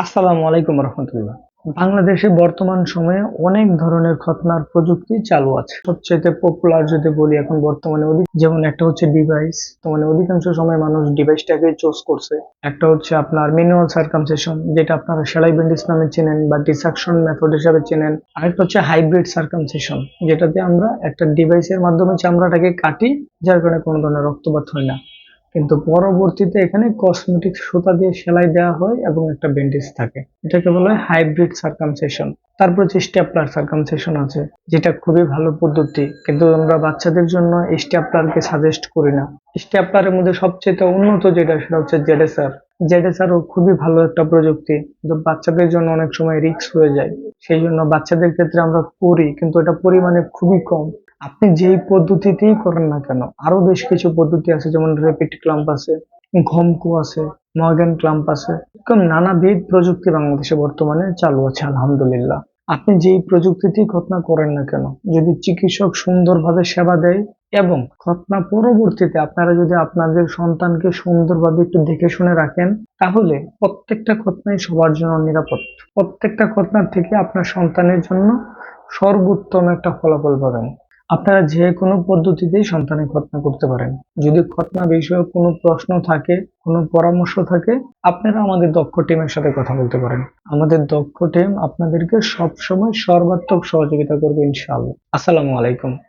আসসালামু আলাইকুম রহমতুল্লাহ। বাংলাদেশে বর্তমান সময়ে অনেক ধরনের খতনার প্রযুক্তি চালু আছে। সবচেয়ে পপুলার যদি বলি এখন বর্তমানে যেমন একটা হচ্ছে ডিভাইস মানে অধিকাংশ সময় মানুষ ডিভাইসটাকে চুজ করছে। একটা হচ্ছে আপনার ম্যানুয়াল সার্কামসেশন যেটা আপনারা সেলাই ব্যান্ডেজ নামে চেনেন বা ডিসাকশন মেথড হিসাবে চেনেন। আরেকটা হচ্ছে হাইব্রিড সার্কামসেশন যেটাতে আমরা একটা ডিভাইসের মাধ্যমে চামড়াটাকে কাটি, যার কারণে কোনো ধরনের রক্তপাত হয় না। কিন্তু পরবর্তীতে এখানে কসমেটিক সুতা দিয়ে সেলাই দেওয়া হয় এবং একটা ব্যান্ডেজ থাকে। এটাকে বলা হয় হাইব্রিড সার্কামসেশন তারপর হচ্ছে স্টেপলার সার্কামসেশন আছে, যেটা খুবই ভালো পদ্ধতি। কিন্তু আমরা বাচ্চাদের জন্য স্টেপলারকে সাজেস্ট করি না। স্টেপলারের মধ্যে সবচেয়ে উন্নত যেটা, সেটা হচ্ছে জেডেসার জেডেসারও খুবই ভালো একটা প্রযুক্তি। কিন্তু বাচ্চাদের জন্য অনেক সময় রিস্ক হয়ে যায়। সেই জন্য বাচ্চাদের ক্ষেত্রে আমরা করি কিন্তু এটা পরিমাণে খুবই কম। আপনি যেই পদ্ধতিতেই করেন না কেন, আরও বেশ কিছু পদ্ধতি আছে, যেমন র্যাপিড ক্লাম্প আছে, ঘমকু আছে মর্গান ক্লাম্প আছে নানাবিধ প্রযুক্তি বাংলাদেশে বর্তমানে চালু আছে, আলহামদুলিল্লাহ। আপনি যেই প্রযুক্তিতেই খতনা করেন না কেন, যদি চিকিৎসক সুন্দরভাবে সেবা দেয় এবং খতনা পরবর্তীতে আপনারা যদি আপনাদের সন্তানকে সুন্দরভাবে একটু দেখে শুনে রাখেন, তাহলে প্রত্যেকটা খতনাই সবার জন্য নিরাপদ। প্রত্যেকটা খতনার থেকে আপনার সন্তানের জন্য সর্বোত্তম একটা ফলাফল পাবেন। আপনারা যে কোনো পদ্ধতিতেই সন্তানের খতনা করতে পারেন। যদি খতনা বিষয়ে কোনো প্রশ্ন থাকে, কোনো পরামর্শ থাকে, আপনারা আমাদের দক্ষ টিমের সাথে কথা বলতে পারেন। আমাদের দক্ষ টিম আপনাদেরকে সবসময় সর্বাত্মক সহযোগিতা করবে ইনশাআল্লাহ। আসসালামু আলাইকুম।